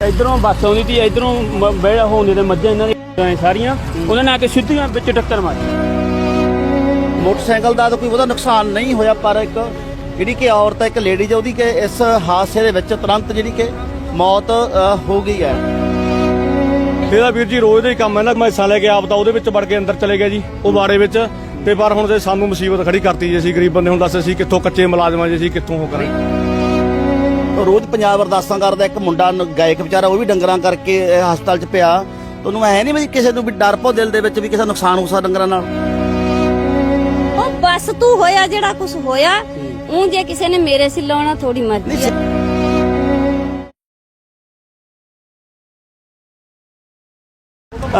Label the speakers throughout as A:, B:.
A: ਇਧਰੋਂ ਬੱਸ ਆਉਂਦੀ ਸੀ ਇਧਰੋਂ ਬੇੜਾ ਹੋਉਂਦੇ ਤੇ ਮੱਝਾਂ ਇਹਨਾਂ ਦੀਆਂ ਸਾਰੀਆਂ ਉਹਨਾਂ ਨੇ ਆ ਕੇ ਸਿੱਧੀਆਂ ਵਿੱਚ ਟੱਕਰ ਮਾਰੀ।
B: ਮੋਟਰਸਾਈਕਲ ਦਾ ਤਾਂ ਕੋਈ ਬਹੁਤਾ ਨੁਕਸਾਨ ਨਹੀਂ ਹੋਇਆ ਪਰ ਇੱਕ ਜਿਹੜੀ ਕਿ ਔਰਤ ਹੈ ਇੱਕ ਲੇਡੀ ਹੈ ਉਹਦੀ ਕਿ ਇਸ ਹਾਦਸੇ ਦੇ ਵਿੱਚ ਤੁਰੰਤ ਜਿਹੜੀ ਕਿ ਮੌਤ ਹੋ ਗਈ ਹੈ।
C: ਇਹਦਾ ਵੀਰ ਜੀ ਰੋਜ਼ ਦਾ ਹੀ ਕੰਮ ਹੈ ਨਾ ਮੈਂ ਹਿੱਸਾ ਲੈ ਕੇ ਆਪ ਤਾਂ ਉਹਦੇ ਵਿੱਚ ਵੜ ਕੇ ਅੰਦਰ ਚਲੇ ਗਿਆ ਜੀ ਉਹ ਬਾੜੇ ਵਿੱਚ। ਤੇ ਪਰ ਹੁਣ ਤੇ ਸਾਨੂੰ ਮੁਸੀਬਤ ਖੜੀ ਕਰਤੀ ਜੀ ਅਸੀਂ ਗਰੀਬ ਬੰਦੇ ਹੁਣ ਦੱਸ ਅਸੀਂ ਕਿੱਥੋਂ ਕੱਚੇ ਮੁਲਾਜ਼ਮਾਂ ਜੀ ਅਸੀਂ ਕਿੱਥੋਂ ਹੋ ਕਰਾਂ
B: ਰੋਜ਼ ਪੰਜਾਬ ਅਰਦਾਸਾਂ ਕਰਦਾ ਇੱਕ ਮੁੰਡਾ ਗਾਇਕ ਵਿਚਾਰਾ ਉਹ ਵੀ ਡੰਗਰਾਂ ਕਰਕੇ ਹਸਪਤਾਲ 'ਚ ਪਿਆ। ਤੁਹਾਨੂੰ ਐ ਨਹੀਂ ਵੀ ਕਿਸੇ ਨੂੰ ਵੀ ਡਰ ਪੋ ਦਿਲ ਦੇ ਵਿੱਚ ਵੀ ਕਿਸੇ ਨੁਕਸਾਨ ਹੋ ਸਕਦਾ ਡੰਗਰਾਂ ਨਾਲ।
D: ਉਹ ਬਸ ਤੂੰ ਹੋਇਆ ਜਿਹੜਾ ਕੁਝ ਹੋਇਆ ਉਹ ਜੇ ਕਿਸੇ ਨੇ ਮੇਰੇ ਸੀ ਲਾਉਣਾ ਥੋੜੀ ਮਰਜ਼ੀ ਹੈ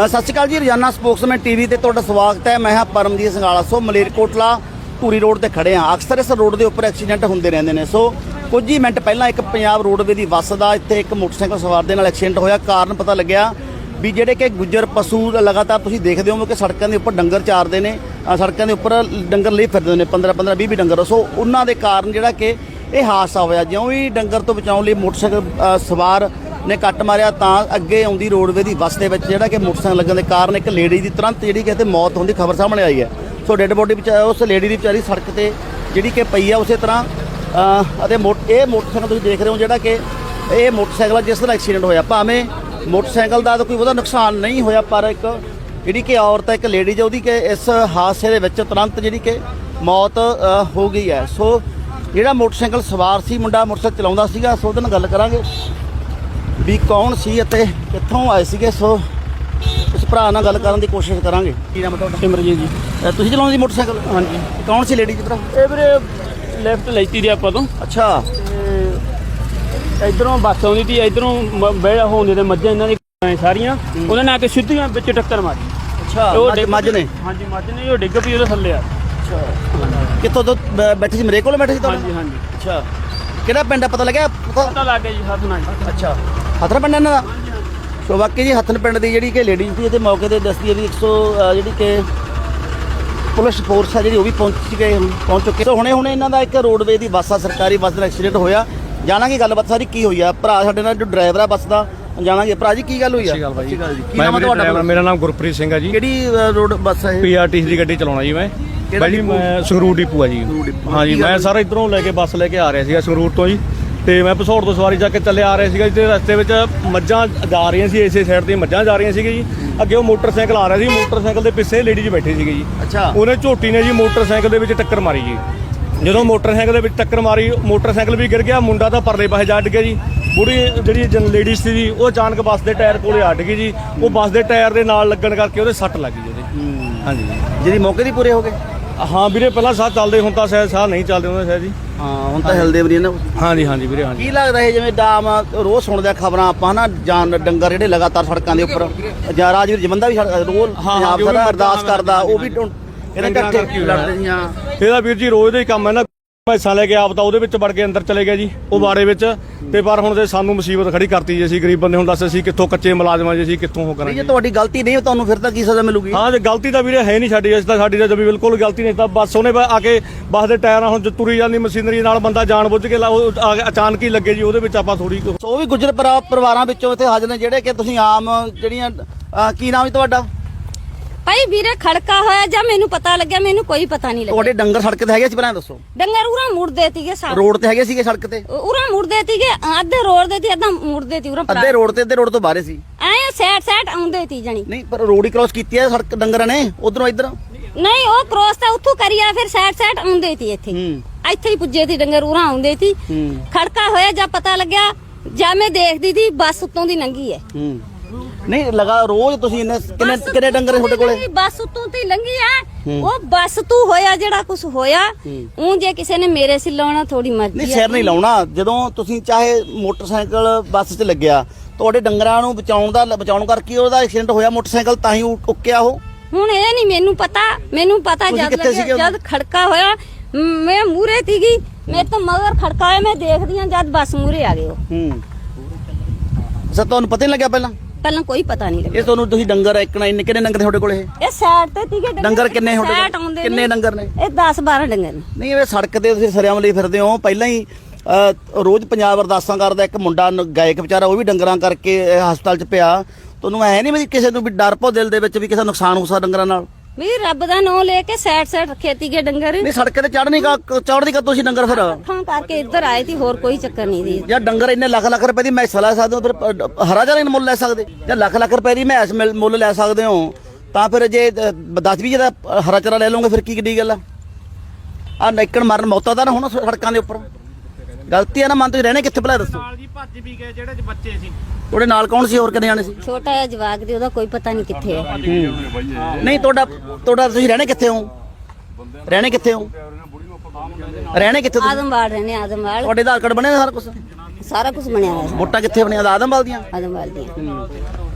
B: ਸਤਿ ਸ਼੍ਰੀ ਅਕਾਲ ਜੀ ਰੋਜ਼ਾਨਾ ਸਪੋਕਸਮੈਨ ਟੀਵੀ ਤੇ ਤੁਹਾਡਾ ਸਵਾਗਤ ਹੈ। ਮੈਂ ਹਾਂ ਪਰਮਜੀਤ ਸੰਗਾਲਾ ਸੋ ਮਲੇਰਕੋਟਲਾ ਧੂਰੀ ਰੋਡ ਤੇ ਖੜੇ ਹਾਂ। ਅਕਸਰ ਇਸ ਰੋਡ ਦੇ ਉੱਪਰ ਐਕਸੀਡੈਂਟ ਹੁੰਦੇ ਰਹਿੰਦੇ ਨੇ। ਸੋ ਕੁਝ ਹੀ ਮਿੰਟ ਪਹਿਲਾਂ ਇੱਕ ਪੰਜਾਬ ਰੋਡਵੇ ਦੀ ਬੱਸ ਦਾ ਇੱਥੇ ਇੱਕ ਮੋਟਰਸਾਈਕਲ ਸਵਾਰ ਦੇ ਨਾਲ ਐਕਸੀਡੈਂਟ ਹੋਇਆ। ਕਾਰਨ ਪਤਾ ਲੱਗਿਆ ਵੀ ਜਿਹੜੇ ਕਿ ਗੁੱਜਰ ਪਸ਼ੂ ਲਗਾਤਾਰ ਤੁਸੀਂ ਦੇਖਦੇ ਹੋ ਕਿ ਸੜਕਾਂ ਦੇ ਉੱਪਰ ਡੰਗਰ ਚਾਰਦੇ ਨੇ ਸੜਕਾਂ ਦੇ ਉੱਪਰ ਡੰਗਰ ਲਈ ਫਿਰਦੇ ਨੇ 15 15 20 20 ਡੰਗਰ। ਸੋ ਉਹਨਾਂ ਦੇ ਕਾਰਨ ਜਿਹੜਾ ਕਿ ਇਹ ਹਾਦਸਾ ਹੋਇਆ। ਜਿਉਂ ਹੀ ਡੰਗਰ ਤੋਂ ਬਚਾਉਣ ਲਈ ਮੋਟਰਸਾਈਕਲ ਸਵਾਰ ਨੇ ਕੱਟ ਮਾਰਿਆ ਤਾਂ ਅੱਗੇ ਆਉਂਦੀ ਰੋਡਵੇ ਦੀ ਬੱਸ ਦੇ ਵਿੱਚ ਜਿਹੜਾ ਕਿ ਮੋਟਰਸਾਈਕਲ ਲੱਗਣ ਦੇ ਕਾਰਨ ਇੱਕ ਲੇਡੀ ਦੀ ਤੁਰੰਤ ਜਿਹੜੀ ਕਿ ਇੱਥੇ ਮੌਤ ਹੋਣ ਦੀ ਖਬਰ ਸਾਹਮਣੇ ਆਈ ਹੈ। ਸੋ ਡੈੱਡ ਬੋਡੀ ਵਿੱਚ ਉਸ ਲੇਡੀ ਦੀ ਵਿਚਾਰੀ ਸੜਕ ਤੇ ਜਿਹੜੀ ਕਿ ਪਈ ਆ, ਉਸੇ ਤਰ੍ਹਾਂ ਅਤੇ ਇਹ ਮੋਟਰਸਾਈਕਲ ਤੁਸੀਂ ਦੇਖ ਰਹੇ ਹੋ ਜਿਹੜਾ ਕਿ ਇਹ ਮੋਟਰਸਾਈਕਲ ਜਿਸ ਨਾਲ ਐਕਸੀਡੈਂਟ ਹੋਇਆ। ਭਾਵੇਂ ਮੋਟਰਸਾਈਕਲ ਦਾ ਤਾਂ ਕੋਈ ਬਹੁਤਾ ਨੁਕਸਾਨ ਨਹੀਂ ਹੋਇਆ ਪਰ ਇੱਕ ਜਿਹੜੀ ਕਿ ਔਰਤ ਹੈ ਇੱਕ ਲੇਡੀ ਹੈ ਉਹਦੀ ਕਿ ਇਸ ਹਾਦਸੇ ਦੇ ਵਿੱਚ ਤੁਰੰਤ ਜਿਹੜੀ ਕਿ ਮੌਤ ਹੋ ਗਈ ਹੈ। ਸੋ ਜਿਹੜਾ ਮੋਟਰਸਾਈਕਲ ਸਵਾਰ ਸੀ ਮੁੰਡਾ ਮੋਟਰਸਾਈਕਲ ਚਲਾਉਂਦਾ ਸੀਗਾ ਸੋ ਉਹਦੇ ਨਾਲ ਗੱਲ ਕਰਾਂਗੇ ਵੀ ਕੌਣ ਸੀ ਅਤੇ ਕਿੱਥੋਂ ਆਏ ਸੀਗੇ। ਸੋ ਉਸ ਭਰਾ ਨਾਲ ਗੱਲ ਕਰਨ ਦੀ ਕੋਸ਼ਿਸ਼ ਕਰਾਂਗੇ। ਕੀ ਨਾਮ ਤੁਹਾਡਾ?
A: ਸਿਮਰਜੀਤ ਜੀ।
B: ਤੁਸੀਂ ਚਲਾਉਂਦੇ ਸੀ ਮੋਟਰਸਾਈਕਲ?
A: ਹਾਂਜੀ।
B: ਕੌਣ ਸੀ ਲੇਡੀ ਜੀ ਭਰਾ
A: ਇਹ ਵੀਰੇ ਲੈਫਟ ਲੈਤੀ ਦੀ ਆਪਾਂ ਤੋਂ।
B: ਅੱਛਾ।
A: ਤੇ ਇਧਰੋਂ ਬੱਸ ਆਉਂਦੀ ਸੀ ਇਧਰੋਂ ਬੇੜਾ ਹੋਉਂਦੇ ਤੇ ਮੱਝਾਂ ਇਹਨਾਂ ਦੀਆਂ ਸਾਰੀਆਂ ਉਹਨਾਂ ਨੇ ਆ ਕੇ ਸਿੱਧੀਆਂ ਵਿੱਚ ਟੱਕਰ ਮਾਰੀ।
B: ਅੱਛਾ
A: ਉਹ
B: ਮੱਝ- ਨੇ?
A: ਹਾਂਜੀ ਮੱਝ ਨੇ ਉਹ ਡਿੱਗ ਪਈ ਉਹਦੇ ਥੱਲੇ ਆ।
B: ਕਿੱਥੋਂ ਤੋਂ ਬੈਠੇ ਸੀ ਮੇਰੇ ਕੋਲ ਬੈਠੇ ਸੀ
A: ਹਾਂਜੀ
B: ਤੁਹਾਡੇ?
A: ਹਾਂਜੀ
B: ਅੱਛਾ। ਕਿਹੜਾ ਪਿੰਡ ਹੈ ਪਤਾ ਲੱਗਿਆ? ਪਤਾ
A: ਪਤਾ ਲੱਗ ਗਿਆ ਜੀ ਹੱਥ ਨਾਲ।
B: ਅੱਛਾ। ਹੱਥਨ ਪਿੰਡ ਇਹਨਾਂ ਦਾ? ਸੋ ਬਾਕੀ ਜੀ ਹੱਥਨ ਪਿੰਡ ਦੀ ਜਿਹੜੀ ਕਿ ਲੇਡੀ ਸੀ ਇਹਦੇ ਮੌਕੇ ਤੇ ਦੱਸਦੀ ਹੈ ਵੀ 100 ਅ, ਜਿਹੜੀ ਕਿ ਪੁਲਿਸ ਫੋਰਸ ਹੈ ਜਿਹੜੀ ਉਹ ਵੀ ਪਹੁੰਚ ਗਏ ਪਹੁੰਚ ਚੁੱਕੇ ਸੋ ਹੁਣੇ ਹੁਣੇ ਇਹਨਾਂ ਦਾ ਇੱਕ ਰੋਡਵੇ ਦੀ ਬੱਸ ਆ ਸਰਕਾਰੀ ਬੱਸ ਦਾ ਐਕਸੀਡੈਂਟ ਹੋਇਆ। ਜਾਣਾਂਗੇ ਗੱਲਬਾਤ ਸਾਰੀ ਕੀ ਹੋਈ ਆ। ਭਰਾ ਸਾਡੇ ਨਾਲ ਜੋ ਡਰਾਈਵਰ ਆ ਬੱਸ ਦਾ ਜਾਣਾਂਗੇ। ਭਰਾ ਜੀ ਕੀ ਗੱਲ ਹੋਈ ਆ?
C: ਸਤਿ ਸ਼੍ਰੀ ਅਕਾਲ
B: ਜੀ ਕੀ ਨਾਮ
C: ਵੀਰੇ
B: ਤੁਹਾਡਾ
C: ਮੇਰਾ ਨਾਮ ਗੁਰਪ੍ਰੀਤ ਸਿੰਘ ਹੈ ਜੀ।
B: ਕਿਹੜੀ ਰੋਡ ਬੱਸ ਹੈ ਇਹ?
C: ਪੀਆਰਟੀਸੀ ਦੀ ਗੱਡੀ ਚਲਾਉਣਾ ਜੀ ਮੈਂ। ਭਾਈ ਜੀ? ਮੈਂ ਸੰਗਰੂਰ ਡਿਪੂ ਆ ਜੀ। ਹਾਂ ਜੀ ਮੈਂ ਸਾਰਾ ਇਧਰੋਂ ਲੈ ਕੇ ਬੱਸ ਲੈ ਕੇ ਆ ਰਿਹਾ ਸੀਗਾ ਸੰਗਰੂਰ ਤੋਂ ਜੀ। ਤੇ ਮੈਂ ਪਸੌੜ ਤੋਂ ਸਵਾਰੀ ਜਾ ਕੇ ਚੱਲੇ ਆ ਰਿਹਾ ਸੀਗਾ ਜੀ ਤੇ ਰਸਤੇ ਵਿੱਚ ਮੱਝਾਂ ਜਾ ਰਹੀਆਂ ਸੀ ਇਸੇ ਸਾਈਡ ਤੇ ਮੱਝਾਂ ਜਾ ਰਹੀਆਂ ਸੀਗੀਆਂ ਜੀ। ਅੱਗੇ ਉਹ ਮੋਟਰਸਾਈਕਲ ਆ ਰਿਹਾ ਸੀ ਮੋਟਰਸਾਈਕਲ ਦੇ ਪਿੱਛੇ ਲੇਡੀ ਜੀ ਬੈਠੀ ਸੀਗੀ ਜੀ।
B: ਅੱਛਾ।
C: ਉਹਨੇ ਝੋਟੀ ਨੇ ਜੀ ਮੋਟਰਸਾਈਕਲ ਦੇ ਵਿੱਚ ਟੱਕਰ ਮਾਰੀ ਜੀ। ਜਦੋਂ ਮੋਟਰਸਾਈਕਲ ਦੇ ਵਿੱਚ ਟੱਕਰ ਮਾਰੀ ਮੋਟਰਸਾਈਕਲ ਵੀ ਗਿਰ ਗਿਆ ਮੁੰਡਾ ਤਾਂ ਪਰਲੇ ਪਾਸੇ ਜਾ ਡਿੱਗਿਆ ਜੀ। ਬੁੜੀ ਜਿਹੜੀ ਜਨ ਲੇਡੀ ਸੀ ਜੀ ਉਹ ਅਚਾਨਕ ਬੱਸ ਦੇ ਟਾਇਰ ਕੋਲੇ ਆ ਡਿੱਗੀ ਜੀ। ਉਹ ਬੱਸ ਦੇ ਟਾਇਰ ਦੇ ਨਾਲ ਲੱਗਣ ਕਰਕੇ ਉਹਦੇ ਸੱਟ ਲੱਗ ਗਈ ਉਹਦੇ। ਹਾਂਜੀ।
B: ਜਿਹੜੀ ਮੌਕੇ ਦੀ ਪੂਰੇ ਹੋ ਗਏ?
C: ਹਾਂ ਵੀਰੇ ਪਹਿਲਾਂ ਸਾਹ ਚੱਲਦੇ ਹੁਣ ਤਾਂ ਸ਼ਾਇਦ ਸਾਹ ਨਹੀਂ ਚੱਲਦੇ ਹੁੰਦੇ ਸ਼ਾਇਦ ਜੀ।
B: ਹਾਂ ਹੁਣ ਤਾਂ ਹਿਲਦੇ ਵੀ ਨਹੀਂ ਨਾ
C: ਹਾਂਜੀ ਹਾਂਜੀ ਵੀਰੇ ਹਾਂਜੀ।
B: ਕੀ ਲੱਗਦਾ ਇਹ ਜਿਵੇਂ ਡਾਮ ਰੋਜ਼ ਸੁਣਦੇ ਆ ਖਬਰਾਂ ਆਪਾਂ ਨਾ ਜਾਨ ਡੰਗਰ ਜਿਹੜੇ ਲਗਾਤਾਰ ਸੜਕਾਂ ਦੇ ਉੱਪਰ ਜਾਂ ਰਾਜਵੀਰ ਜਮੰਦਾ ਵੀ ਸੜਕ- ਰੋਜ਼
C: ਹਾਂ,
B: ਪੰਜਾਬ ਸਾਰਾ ਅਰਦਾਸ ਕਰਦਾ ਉਹ ਵੀ
C: ਡੰਗਰਾਂ
B: ਕਰਕੇ। ਲੜਦੇ ਸੀ ਹਾਂ
C: ਇਹਦਾ ਵੀਰ ਜੀ ਰੋਜ਼ ਦਾ ਹੀ ਕੰਮ ਹੈ ਨਾ ਹਿੱਸਾ ਲੈ ਕੇ ਆਪ ਤਾਂ ਉਹਦੇ ਵਿੱਚ ਵੜ ਕੇ ਅੰਦਰ ਚਲੇ ਗਿਆ ਜੀ ਉਹ ਬਾੜੇ ਵਿੱਚ। ਤੇ ਪਰ ਹੁਣ ਤੇ ਸਾਨੂੰ ਮੁਸੀਬਤ ਖੜੀ ਕਰਤੀ ਜੀ ਅਸੀਂ ਗਰੀਬ ਬੰਦੇ ਹੁਣ ਦੱਸ ਅਸੀਂ ਕਿੱਥੋਂ ਕੱਚੇ ਮੁਲਾਜ਼ਮਾਂ ਜੀ ਅਸੀਂ ਕਿੱਥੋਂ ਹੋ ਕਰਾਂਗੇ?
B: ਜੇ ਤੁਹਾਡੀ ਗਲਤੀ ਨਹੀਂ ਤੁਹਾਨੂੰ ਫਿਰ ਤਾਂ ਕੀ ਸਜ਼ਾ ਮਿਲੂਗੀ?
C: ਹਾਂ ਜੇ ਗਲਤੀ ਤਾਂ ਵੀਰੇ ਹੈ ਨਹੀਂ ਸਾਡੀ ਇਸ ਤਾਂ ਸਾਡੀ ਤਾਂ ਜਮੀ ਬਿਲਕੁਲ ਗਲਤੀ ਨਹੀਂ ਤਾਂ ਬਸ ਉਹਨੇ ਆ ਕੇ ਬੱਸ ਦੇ ਟਾਇਰਾਂ ਹੁਣ ਤੁਰੀ ਜਾਂਦੀ ਮਸ਼ੀਨਰੀ ਨਾਲ ਬੰਦਾ ਜਾਣ ਬੁੱਝ ਕੇ ਅਚਾਨਕ ਹੀ ਲੱਗੇ ਜੀ ਉਹਦੇ ਵਿੱਚ ਆਪਾਂ ਥੋੜੀ
B: ਸੋ ਉਹ ਵੀ ਗੁੱਜਰ ਪਰਿਵਾ- ਪਰਿਵਾਰਾਂ ਵਿੱਚੋਂ ਇੱਥੇ ਹਾਜ਼ਰ ਨੇ ਜਿਹੜੇ ਕਿ ਤੁਸੀਂ ਆਮ ਜਿਹੜੀਆਂ ਕੀ ਨਾਮ ਹੈ ਤੁਹਾਡਾ?
D: ਭਾਈ ਵੀਰੇ ਖੜਕਾ ਹੋਇਆ ਜਾਂ ਮੈਨੂੰ ਪਤਾ ਲੱਗਿਆ ਮੈਨੂੰ ਕੋਈ ਪਤਾ ਨਹੀਂ
B: ਤੁਹਾਡੇ
D: ਲੱਗਿਆ
B: ਡੰਗਰ ਸੜਕ ਤੇ ਹੈਗੇ ਸੀ ਪਹਿਲਾਂ ਦੱਸੋ।
D: ਡੰਗਰ ਉਰਾ ਮੁੜਦੇ ਤੀਗੇ ਸਾਰੇ
B: ਰੋਡ ਤੇ ਹੈਗੇ ਸੀਗੇ ਸੜਕ ਤੇ?
D: ਉਰਾ ਮੁੜਦੇ ਤੀਗੇ ਅੱਧੇ ਰੋਡ ਦੇ ਤੀ ਅੱਧਾ ਮੁੜਦੇ ਤੀ ਉਰਾ
B: ਅੱਧੇ ਰੋਡ ਤੇ ਅੱਧੇ ਰੋਡ ਤੋਂ ਬਾਹਰੇ ਸੀ।
D: ਐ ਸੈਟ ਸੈਟ ਆਉਂਦੇ ਤੀ ਜਣੀ।
B: ਨਹੀਂ ਪਰ ਰੋਡ ਹੀ ਕ੍ਰਾਸ ਕੀਤੀ ਹੈ ਸੜਕ ਡੰਗਰਾਂ ਨੇ ਉਧਰੋਂ ਇੱਧਰ?
D: ਨਹੀਂ ਉਹ ਕ੍ਰੋਸ ਤਾਂ ਉੱਥੋਂ ਕਰੀਆ ਫਿਰ ਸੈਟ ਸੈਟ ਆਉਂਦੇ ਤੀ ਇੱਥੇ।
B: ਹੂੰ।
D: ਇੱਥੇ ਹੀ ਪੁੱਜੇ ਤੀ ਡੰਗਰ ਉਰਾ ਆਉਂਦੇ ਤੀ
B: ਹੂੰ।
D: ਖੜਕਾ ਹੋਇਆ ਜਾਂ ਪਤਾ ਲੱਗਿਆ ਜਾਂ ਮੈਂ ਦੇਖਦੀ ਤੀ ਬੱਸ ਉੱਤੋਂ ਦੀ ਲੰਗੀ ਹੈ।
B: ਹੂੰ। ਨਹੀਂ ਲਗਾ ਰੋਜ਼ ਤੁਸੀਂ ਇੰਨੇ ਕਿੰਨੇ
D: ਬੱਸ
B: ਕਿੰਨੇ ਡੰਗਰ ਤੁਹਾਡੇ ਕੋਲੇ?
D: ਲੰਘੀ, ਬੱਸ ਉੱਤੋਂ ਦੀ ਲੰਗੀ ਆ। ਉਹ ਬੱਸ ਤੂੰ ਹੋਇਆ ਜਿਹੜਾ ਕੁਝ ਹੋਇਆ। ਉਹ ਜੇ ਕਿਸੇ ਨੇ ਮੇਰੇ ਸੀ ਲਾਉਣਾ ਥੋੜੀ
B: ਨਹੀਂ
D: ਮਰਜ਼ੀ
B: ਸਿਰ ਨਹੀਂ ਲਾਉਣਾ। ਜਦੋਂ ਤੁਸੀਂ ਚਾਹੇ ਮੋਟਰਸਾਈਕਲ ਬੱਸ 'ਚ ਲੱਗਿਆ ਤੁਹਾਡੇ ਡੰਗਰਾਂ ਨੂੰ ਬਚਾਉਣ ਦਾ ਬਚਾਉਣ ਕਰਕੇ ਉਹਦਾ ਐਕਸੀਡੈਂਟ ਹੋਇਆ ਮੋਟਰਸਾਈਕਲ ਤਾਂ ਹੀ ਉੱਕਿਆ ਉਹ?
D: ਹੁਣ ਇਹ ਨਹੀਂ ਮੈਨੂੰ ਪਤਾ। ਮੈਨੂੰ ਪਤਾ
B: ਤੁਸੀਂ
D: ਜਦ
B: ਕਿੱਥੇ ਸੀਗੇ
D: ਲੱਗਿਆ
B: ਉਦੋਂ?
D: ਜਦ ਖੜਕਾ ਹੋਇਆ ਮ- ਮੈਂ ਮੂਰੇ ਤੀਗੀ ਮੇਰੇ ਤੋਂ ਮਗਰ ਖੜਕਾ ਹੋਇਆ ਮੈਂ ਦੇਖਦੀ ਆ ਜਦ ਬੱਸ ਮੂਰੇ ਆ ਗਏ ਉਹ।
B: ਹੂੰ। ਸਰ ਤੁਹਾਨੂੰ ਪਤਾ ਨਹੀਂ ਲੱਗਿਆ ਪਹਿਲਾਂ?
D: ਪਹਿਲਾਂ ਕੋਈ ਪਤਾ ਨਹੀਂ ਲੱਗਿਆ।
B: ਇਹ ਤੁਹਾਨੂੰ ਤੁਸੀਂ ਡੰਗਰ ਇੱਕਣਾ ਇੰਨੇ ਕਿੰਨੇ ਡੰਗਰ ਤੁਹਾਡੇ ਕੋਲੇ? ਇਹ
D: ਇਹ ਸਾਈਡ ਤੇ ਤੀਗੇ
B: ਡੰਗਰ ਕਿੰਨੇ ਤੁਹਾਡੇ
D: ਸਾਈਡ
B: ਕੋਲ?
D: ਆਉਂਦੇ
B: ਕਿੰਨੇ ਡੰਗਰ ਨੇ?
D: ਇਹ 10 12 ਡੰਗਰ ਨੇ।
B: ਨਹੀਂ ਇਹ ਸੜਕ ਤੇ ਤੁਸੀਂ ਸਰਿਆਮ ਲਈ ਫਿਰਦੇ ਹੋ। ਪਹਿਲਾਂ ਹੀ ਅ, ਰੋਜ਼ ਪੰਜਾਬ ਅਰਦਾਸਾਂ ਕਰਦਾ ਇੱਕ ਮੁੰਡਾ ਨ- ਗਾਇਕ ਵਿਚਾਰਾ ਉਹ ਵੀ ਡੰਗਰਾਂ ਕਰਕੇ ਹਸਪਤਾਲ 'ਚ ਪਿਆ। ਤੁਹਾਨੂੰ ਐ ਨਹੀਂ ਵੀ ਕਿਸੇ ਨੂੰ ਵੀ ਡਰ ਪੋ ਦਿਲ ਦੇ ਵਿੱਚ ਵੀ ਕਿਸੇ ਦਾ ਨੁਕਸਾਨ ਹੋ ਸਕਦਾ ਡੰਗਰਾਂ ਨਾਲ?
D: ਵੀ ਰੱਬ ਦਾ ਨਾਮ ਲੈ ਕੇ ਸਾਈਡ ਸਾਈਡ ਖੇਤੀ ਕੇ ਡੰਗਰ।
B: ਨਹੀਂ ਸੜਕ ਤੇ ਚੜ੍ਹਨੀ ਕਾ ਚੜ੍ਹਦੀ ਕਾ ਤੁਸੀਂ ਡੰਗਰ ਫਿਰ?
D: ਅੱਖਾਂ ਕਰਕੇ ਇੱਧਰ ਆਏ ਸੀ ਹੋਰ ਕੋਈ ਚੱਕਰ ਨਹੀਂ ਦੀ
B: ਜਾਂ ਡੰਗਰ ਇੰਨੇ ਲੱਖ ਲੱਖ ਰੁਪਏ ਦੀ ਮੈਸ ਲੈ ਸਕਦੇ ਹੋ ਫਿਰ ਅ, ਹਰਾ ਚਾਰਾ ਮੁੱਲ ਲੈ ਸਕਦੇ? ਜਾਂ ਲੱਖ ਲੱਖ ਰੁਪਏ ਦੀ ਮੈਸ ਮਿਲ- ਮੁੱਲ ਲੈ ਸਕਦੇ ਹੋ? ਤਾਂ ਫਿਰ ਜੇ 10 20 ਦਾ ਹਰਾ ਚਾਰਾ ਲੈ ਲਓਗੇ ਫਿਰ ਕੀ ਕਿੱਡੀ ਗੱਲ ਆ? ਆ ਨੈਕਣ ਮਾਰਨ ਮੌਤਾਂ ਦਾ ਨਾ ਹੁਣ ਸੜਕਾਂ ਦੇ ਉੱਪਰ। ਗਲਤੀ ਆ ਨਾ ਮਨ ਤੁਸੀਂ ਰਹਿਣੇ ਕਿੱਥੇ ਭਲਾ ਦੱਸੋ?
E: ਜੀ ਭੱਜ ਵੀ ਗਏ ਜਿਹੜੇ ਬੱਚੇ ਸੀ।
B: ਤੁਹਾਡੇ ਨਾਲ ਕੌਣ ਸੀ ਹੋਰ ਕਿੰਨੇ ਜਾਣੇ ਸੀ?
D: ਛੋਟਾ ਜਿਹਾ ਜਵਾਕ ਦੀ ਉਹਦਾ ਕੋਈ ਪਤਾ ਨਹੀਂ ਕਿੱਥੇ ਹੈ।
B: ਨਹੀਂ ਤੁਹਾਡਾ ਤੁਹਾਡਾ ਤੁਸੀਂ ਰਹਿਣੇ ਕਿੱਥੇ ਹੋ? ਰਹਿਣੇ ਕਿੱਥੇ ਹੋ? ਰਹਿਣੇ ਕਿੱਥੇ ਤੁਸੀਂ?
D: ਆਦਮਵਾਲ ਰਹਿੰਦੇ ਆਦਮਵਾਲ।
B: ਤੁਹਾਡੇ ਆਧਾਰ ਕਾਰਡ ਬਣਿਆ ਸਾਰਾ ਕੁਝ
D: ਸਾਰਾ ਕੁਝ ਬਣਿਆ ਹੋਇਆ।
B: ਵੋਟਾਂ ਕਿੱਥੇ ਬਣੀਆਂ? ਆਦਮਵਾਲ ਦੀਆਂ?
D: ਆਦਮਵਾਲ ਦੀ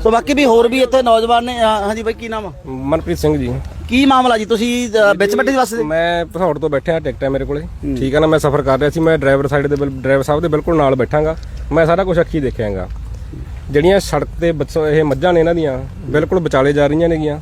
B: ਸੋ ਬਾਕੀ ਵੀ ਹੋਰ ਵੀ ਇੱਥੇ ਨੌਜਵਾਨ ਨੇ ਹਾਂ- ਹਾਂਜੀ ਬਾਈ ਕੀ ਨਾਮ ਆ?
F: ਮਨਪ੍ਰੀਤ ਸਿੰਘ ਜੀ।
B: ਕੀ ਮਾਮਲਾ ਜੀ? ਤੁਸੀਂ ਅ, ਵਿੱਚ ਬੈਠੇ ਸੀ ਬੱਸ ਦੇ?
F: ਮੈਂ ਭਸੌੜ ਤੋਂ ਬੈਠਿਆ ਟਿਕਟ ਹੈ ਮੇਰੇ ਕੋਲੇ। ਠੀਕ ਹੈ ਨਾ ਮੈਂ ਸਫ਼ਰ ਕਰ ਰਿਹਾ ਸੀ ਮੈਂ ਡਰਾਈਵਰ ਸਾਈਡ ਦੇ ਡਰਾਈਵਰ ਸਾਹਿਬ ਦੇ ਬਿਲਕੁਲ ਨਾਲ ਬੈਠਾਂਗਾ। ਮੈਂ ਸਾਰਾ ਕੁਝ ਅੱਖੀ ਦੇਖਿਆਗਾ। ਜਿਹੜੀਆਂ ਸੜਕ ਤੇ ਬੱਸਾਂ ਇਹ ਮੱਝਾਂ ਨੇ ਇਹਨਾਂ ਦੀਆਂ ਬਿਲਕੁਲ ਵਿਚਾਲੇ ਜਾ ਰਹੀਆਂ ਨੇਗੀਆਂ।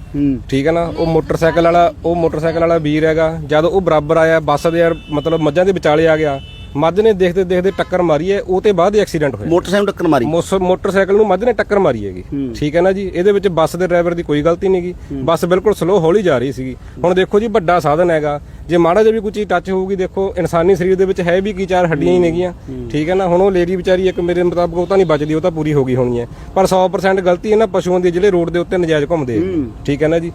F: ਠੀਕ ਹੈ ਨਾ ਉਹ ਮੋਟਰਸਾਈਕਲ ਵਾਲਾ ਉਹ ਮੋਟਰਸਾਈਕਲ ਵਾਲਾ ਵੀਰ ਹੈਗਾ ਜਦ ਉਹ ਬਰਾਬਰ ਆਇਆ ਬੱਸ ਦੇ ਯਾਰ ਮਤਲਬ ਮੱਝਾਂ ਦੇ ਵਿਚਾਲੇ ਆ ਗਿਆ ਮੱਝ ਨੇ ਦੇਖਦੇ ਦੇਖਦੇ ਟੱਕਰ ਮਾਰੀ ਹੈ ਉਹ ਤੇ ਬਾਅਦ ਹੀ ਐਕਸੀਡੈਂਟ ਹੋਇਆ।
B: ਮੋਟਰਸਾਈਕਲ ਟੱਕਰ ਮਾਰੀ।
F: ਮੋਸ- ਮੋਟਰਸਾਈਕਲ ਨੂੰ ਮੱਝ ਨੇ ਟੱਕਰ ਮਾਰੀ ਹੈਗੀ। ਠੀਕ ਹੈ ਨਾ ਜੀ? ਇਹਦੇ ਵਿੱਚ ਬੱਸ ਦੇ ਡਰਾਈਵਰ ਦੀ ਕੋਈ ਗਲਤੀ ਨਹੀਂਗੀ ਬੱਸ ਬਿਲਕੁਲ ਸਲੋ ਹੌਲੀ ਜਾ ਰਹੀ ਸੀਗੀ। ਹੁਣ ਦੇਖੋ ਜੀ ਵੱਡਾ ਸਾਧਨ ਹੈਗਾ। ਜੇ ਮਾੜਾ ਜਿਹਾ ਵੀ ਕੋਈ ਚੀਜ਼ ਟੱਚ ਹੋਊਗੀ ਦੇਖੋ ਇਨਸਾਨੀ ਸਰੀਰ ਦੇ ਵਿੱਚ ਹੈ ਵੀ ਕੀ ਚਾਰ ਹੱਡੀਆਂ ਹੀ ਨੇਗੀਆਂ। ਠੀਕ ਹੈ ਨਾ? ਹੁਣ ਉਹ ਲੇਡੀ ਵਿਚਾਰੀ ਇੱਕ ਮੇਰੇ ਮੁਤਾਬਕ ਉਹ ਤਾਂ ਨਹੀਂ ਬਚਦੀ ਉਹ ਤਾਂ ਪੂਰੀ ਹੋ ਗਈ ਹੋਣੀ ਹੈ। ਪਰ 100% ਗਲਤੀ ਇਹਨਾਂ ਪਸ਼ੂਆਂ ਦੀ ਜਿਹੜੇ ਰੋਡ ਦੇ ਉੱਤੇ ਨਜਾਇਜ਼ ਘੁੰਮਦੇ ਆ। ਠੀਕ ਹੈ ਨਾ ਜੀ?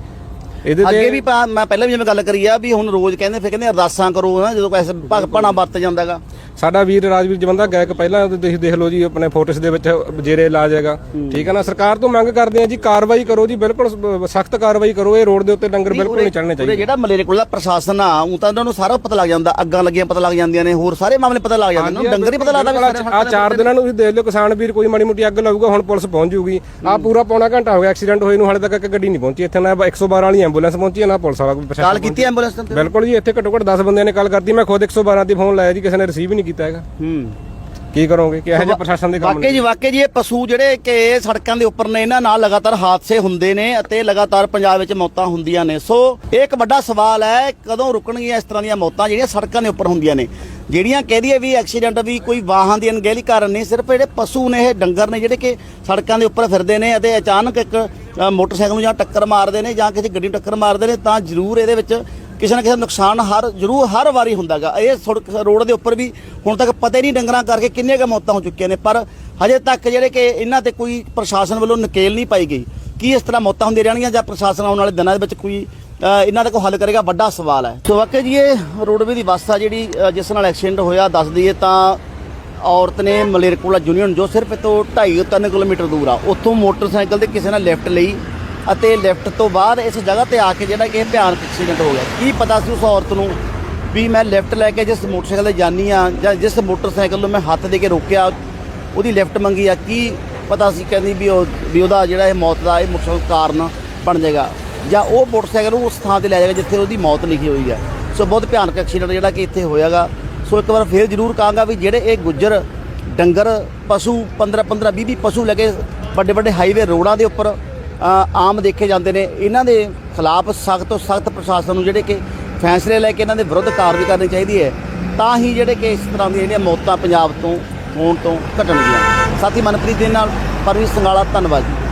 F: ਇਹਦੇ
B: ਅੱਗੇ
F: ਤੇ
B: ਵੀ ਪਾ- ਮੈਂ ਪਹਿਲਾਂ ਵੀ ਜਿਵੇਂ ਗੱਲ ਕਰੀ ਆ ਵੀ ਹੁਣ ਰੋਜ਼ ਕਹਿੰਦੇ ਫਿਰ ਕਹਿੰਦੇ ਅਰਦਾਸਾਂ ਕਰੋ ਨਾ ਜਦੋਂ ਕੋਈ ਪਣਾ ਵਰਤ ਜਾਂਦਾਗਾ।
F: ਸਾਡਾ ਵੀਰ ਰਾਜਵੀਰ ਜਵੰਦਾ ਗਾਇਕ ਪਹਿਲਾਂ ਤੁਸੀਂ ਦੇਖ ਲਓ ਜੀ ਆਪਣੇ ਫੋਰਟਿਸ ਦੇ ਵਿੱਚ ਜੇਰੇ ਇਲਾਜ ਹੈਗਾ। ਠੀਕ ਹੈ ਨਾ ਸਰਕਾਰ ਤੋਂ ਮੰਗ ਕਰਦੇ ਆ ਜੀ ਕਾਰਵਾਈ ਕਰੋ ਜੀ ਬਿਲਕੁਲ ਸਖਤ ਕਾਰਵਾਈ ਕਰੋ ਇਹ ਰੋਡ ਦੇ ਉੱਤੇ ਡੰਗਰ ਬਿਲਕੁਲ ਨਹੀਂ ਚੜਨੇ ਚਾਹੀਦੇ।
B: ਜਿਹੜਾ ਮਲੇਰੇ ਕੋਲ ਦਾ ਪ੍ਰਸ਼ਾਸਨ ਆ ਉਹ ਤਾਂ ਉਹਨਾਂ ਨੂੰ ਸਾਰਾ ਪਤਾ ਲੱਗ ਜਾਂਦਾ ਅੱਗਾਂ ਲੱਗੀਆਂ ਪਤਾ ਲੱਗ ਜਾਂਦੀਆਂ ਨੇ ਹੋਰ ਸਾਰੇ ਮਾਮਲੇ ਪਤਾ ਲੱਗ ਜਾਂਦੇ ਨੇ ਡੰਗਰ ਹੀ ਪਤਾ ਲੱਗਦਾ
F: ਆ ਚਾਰ ਦਿਨਾਂ ਨੂੰ। ਤੁਸੀਂ ਦੇਖ ਲਿਓ ਕਿਸਾਨ ਵੀਰ ਕੋਈ ਮਾੜੀ ਮੋਟੀ ਅੱਗ ਲਾਊਗਾ ਹੁਣ ਪੁਲਿਸ ਪਹੁੰਚ ਜੂਗੀ। ਆ ਪੂਰਾ ਪੌਣਾ ਘੰਟਾ ਹੋ ਗਿਆ ਐਕਸੀਡੈਂਟ ਹੋਏ ਨੂੰ ਹਾਲੇ ਤੱਕ ਇੱਕ ਗੱਡੀ ਨਹੀਂ ਪਹੁੰਚੀ ਇੱਥੇ ਨਾ 112 ਵਾਲੀ ਐਂਬੂਲੈਂਸ ਪਹੁੰਚੀ ਹੈ ਨਾ ਪੁਲਿਸ ਵਾਲਾ ਕੋਈ
B: ਕਾਲ ਕੀਤੀ ਐਂਬੂਲੈਂਸ
F: ਬਿਲਕੁਲ ਜੀ ਇੱਥੇ ਘੱਟੋ ਘੱਟ 10 ਬੰਦਿਆਂ ਨੇ ਕਾਲ ਕਰਤੀ ਮੈਂ ਖੁਦ 112 ਦੀ ਫੋਨ ਲਾਇਆ ਜੀ ਕਿਸੇ ਨੇ ਰਿਸੀਵ ਨਹੀਂ ਕੀਤਾ ਹੈਗਾ?
B: ਹੂੰ।
F: ਕੀ ਕਰੋਗੇ? ਕਿ ਇਹੋ ਜਿਹੇ ਪ੍ਰਸ਼ਾਸਨ ਦੇ ਕੰਮ
B: ਵਾਕਈ ਜੀ ਵਾਕਈ ਜੀ ਇਹ ਪਸ਼ੂ ਜਿਹੜੇ ਕਿ ਸੜਕਾਂ ਦੇ ਉੱਪਰ ਨੇ ਇਹਨਾਂ ਨਾਲ ਲਗਾਤਾਰ ਹਾਦਸੇ ਹੁੰਦੇ ਨੇ ਅਤੇ ਲਗਾਤਾਰ ਪੰਜਾਬ ਵਿੱਚ ਮੌਤਾਂ ਹੁੰਦੀਆਂ ਨੇ। ਸੋ ਇਹ ਇੱਕ ਵੱਡਾ ਸਵਾਲ ਹੈ ਕਦੋਂ ਰੁਕਣਗੀਆਂ ਇਸ ਤਰ੍ਹਾਂ ਦੀਆਂ ਮੌਤਾਂ ਜਿਹੜੀਆਂ ਸੜਕਾਂ ਦੇ ਉੱਪਰ ਹੁੰਦੀਆਂ ਨੇ? ਜਿਹੜੀਆਂ ਕਹਿ ਦਈਏ ਵੀ ਐਕਸੀਡੈਂਟ ਵੀ ਕੋਈ ਵਾਹਨ ਦੀ ਅਣਗਹਿਲੀ ਕਾਰਨ ਨਹੀਂ ਸਿਰਫ ਜਿਹੜੇ ਪਸ਼ੂ ਨੇ ਇਹ ਡੰਗਰ ਨੇ ਜਿਹੜੇ ਕਿ ਸੜਕਾਂ ਦੇ ਉੱਪਰ ਫਿਰਦੇ ਨੇ ਅਤੇ ਅਚਾਨਕ ਇੱਕ ਮੋਟਰਸਾਈਕਲ ਨੂੰ ਜਾਂ ਟੱਕਰ ਮਾਰਦੇ ਨੇ ਜਾਂ ਕਿਸੇ ਗੱਡੀ ਨੂੰ ਟੱਕਰ ਮਾਰਦੇ ਨੇ ਤਾਂ ਜ਼ਰੂਰ ਇਹਦੇ ਵਿੱਚ ਕਿਸੇ ਨਾ ਕਿਸੇ ਨੁਕਸਾਨ ਹਰ, ਜ਼ਰੂਰ ਹਰ ਵਾਰੀ ਹੁੰਦਾਗਾ ਇਹ ਸੜਕ ਰੋਡ ਦੇ ਉੱਪਰ ਵੀ ਹੁਣ ਤੱਕ ਪਤਾ ਹੀ ਨਹੀਂ ਡੰਗਰਾਂ ਕਰਕੇ ਕਿੰਨੀਆਂ ਕੁ ਮੌਤਾਂ ਹੋ ਚੁੱਕੀਆਂ ਨੇ, ਪਰ ਹਜੇ ਤੱਕ ਜਿਹੜੇ ਕਿ ਇਹਨਾਂ ਤੇ ਕੋਈ ਪ੍ਰਸ਼ਾਸਨ ਵੱਲੋਂ ਨਕੇਲ ਨਹੀਂ ਪਾਈ ਗਈ। ਕੀ ਇਸ ਤਰ੍ਹਾਂ ਮੌਤਾਂ ਹੁੰਦੀਆਂ ਰਹਿਣਗੀਆਂ ਜਾਂ ਪ੍ਰਸ਼ਾਸਨ ਆਉਣ ਵਾਲੇ ਦਿਨਾਂ ਦੇ ਵਿੱਚ ਕੋਈ ਇਹਨਾਂ ਦਾ ਕੋਈ ਹੱਲ ਕਰੇਗਾ? ਵੱਡਾ ਸਵਾਲ ਹੈ। ਸੋ ਵਾਕਿਆ ਜੀ, ਇਹ ਰੋਡਵੇ ਦੀ ਬੱਸ ਆ ਜਿਹੜੀ ਜਿਸ ਨਾਲ ਐਕਸੀਡੈਂਟ ਹੋਇਆ, ਦੱਸ ਦਈਏ ਤਾਂ ਔਰਤ ਨੇ ਮਲੇਰਕੋਲਾ ਯੂਨੀਅਨ ਜੋ ਸਿਰਫ ਤੋਂ 2.5 3 ਕਿਲੋਮੀਟਰ ਦੂਰ ਆ, ਉੱਥੋਂ ਮੋਟਰਸਾਈਕਲ ਤੇ ਕਿਸੇ ਨੇ ਲਿਫਟ ਲਈ। ਅਤੇ ਲੈਫਟ ਤੋਂ ਬਾਅਦ ਇਸ ਜਗ੍ਹਾ ਤੇ ਆ ਕੇ ਜਿਹੜਾ ਕਿ ਇਹ ਭਿਆਨਕ ਐਕਸੀਡੈਂਟ ਹੋ ਗਿਆ। ਕੀ ਪਤਾ ਸੀ ਉਸ ਔਰਤ ਨੂੰ ਵੀ ਮੈਂ ਲੈਫਟ ਲੈ ਕੇ ਜਿਸ ਮੋਟਰਸਾਈਕਲ ਤੇ ਜਾਨੀ ਆ ਜਾਂ ਜਿਸ ਮੋਟਰਸਾਈਕਲ ਨੂੰ ਮੈਂ ਹੱਥ ਦੇ ਕੇ ਰੋਕਿਆ, ਉਹਦੀ ਲਿਫਟ ਮੰਗੀ ਆ, ਕੀ ਪਤਾ ਸੀ ਕਹਿੰਦੀ ਵੀ ਉਹ ਵੀ ਉਹਦਾ ਜਿਹੜਾ ਇਹ ਮੌਤ ਦਾ ਇਹ ਮੁੱਖ ਕਾਰਨ ਬਣ ਜਾਏਗਾ ਜਾਂ ਉਹ ਮੋਟਰਸਾਈਕਲ ਨੂੰ ਉਸ ਥਾਂ ਤੇ ਲੈ ਜਾਏਗਾ ਜਿੱਥੇ ਉਹਦੀ ਮੌਤ ਲਿਖੀ ਹੋਈ ਹੈ ਸੋ ਬਹੁਤ ਭਿਆਨਕ ਐਕਸੀਡੈਂਟ ਜਿਹੜਾ ਕਿ ਇੱਥੇ ਹੋਇਆਗਾ ਸੋ ਇੱਕ ਵਾਰ ਫੇਰ ਜ਼ਰੂਰ ਕਹਾਂਗਾ ਵੀ ਜਿਹੜੇ ਇਹ ਗੁੱਜਰ, ਡੰਗਰ, ਪਸ਼ੂ 15 15 20 20 ਪਸ਼ੂ ਲੈ ਕੇ ਵੱਡੇ ਵੱਡੇ ਹਾਈਵੇ ਰੋਡਾਂ ਦੇ ਉੱਪਰ ਆਮ ਦੇਖੇ ਜਾਂਦੇ ਨੇ। ਇਹਨਾਂ ਦੇ ਖਿਲਾਫ ਸਖਤ ਤੋਂ ਸਖਤ ਪ੍ਰਸ਼ਾਸਨ ਨੂੰ ਜਿਹੜੇ ਕਿ ਫੈਸਲੇ ਲੈ ਕੇ ਇਹਨਾਂ ਦੇ ਵਿਰੁੱਧ ਕਾਰਵਾਈ ਕਰਨੀ ਚਾਹੀਦੀ ਹੈ, ਤਾਂ ਹੀ ਜਿਹੜੇ ਕਿ ਇਸ ਤਰ੍ਹਾਂ ਦੀਆਂ ਜਿਹੜੀਆਂ ਮੌਤਾਂ ਪੰਜਾਬ ਤੋਂ ਹੋਣ ਤੋਂ ਘਟਣਗੀਆਂ। ਸਾਥੀ ਮਨਪ੍ਰੀਤ ਦੇ ਨਾਲ ਪਰਵੀਰ ਸੰਗਾਲਾ, ਧੰਨਵਾਦ ਜੀ।